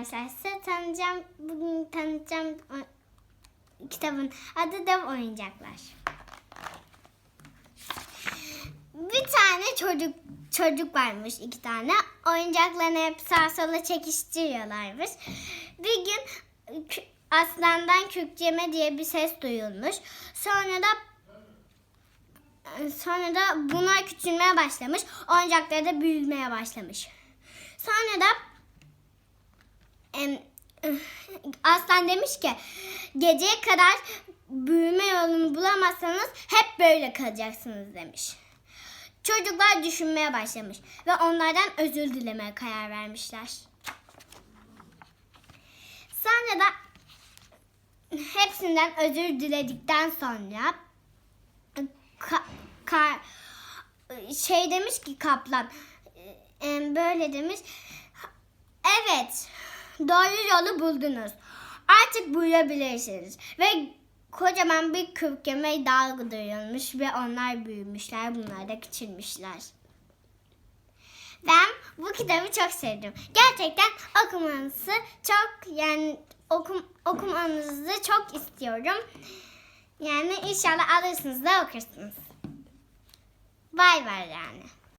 arkadaşlar. Size tanıyacağım, bugün tanıtacağım kitabın adı Dev Oyuncaklar. Bir tane çocuk çocuk varmış iki tane. Oyuncaklarını hep sağa sola çekiştiriyorlarmış. Bir gün aslandan kükreme diye bir ses duyulmuş. Sonra da sonra da bunlar küçülmeye başlamış. Oyuncakları da büyümeye başlamış. Sonra da em, aslan demiş ki geceye kadar büyüme yolunu bulamazsanız hep böyle kalacaksınız demiş. Çocuklar düşünmeye başlamış ve onlardan özür dilemeye karar vermişler. Sonra da hepsinden özür diledikten sonra ka- ka- şey demiş ki kaplan böyle demiş doğru yolu buldunuz artık buyurabilirsiniz ve kocaman bir kürkeme dalgıdırılmış ve onlar büyümüşler bunlar da küçülmüşler. Ben bu kitabı çok sevdim. Gerçekten okumanızı çok yani okum, okumanızı çok istiyorum. Yani inşallah alırsınız da okursunuz. Bay bay yani.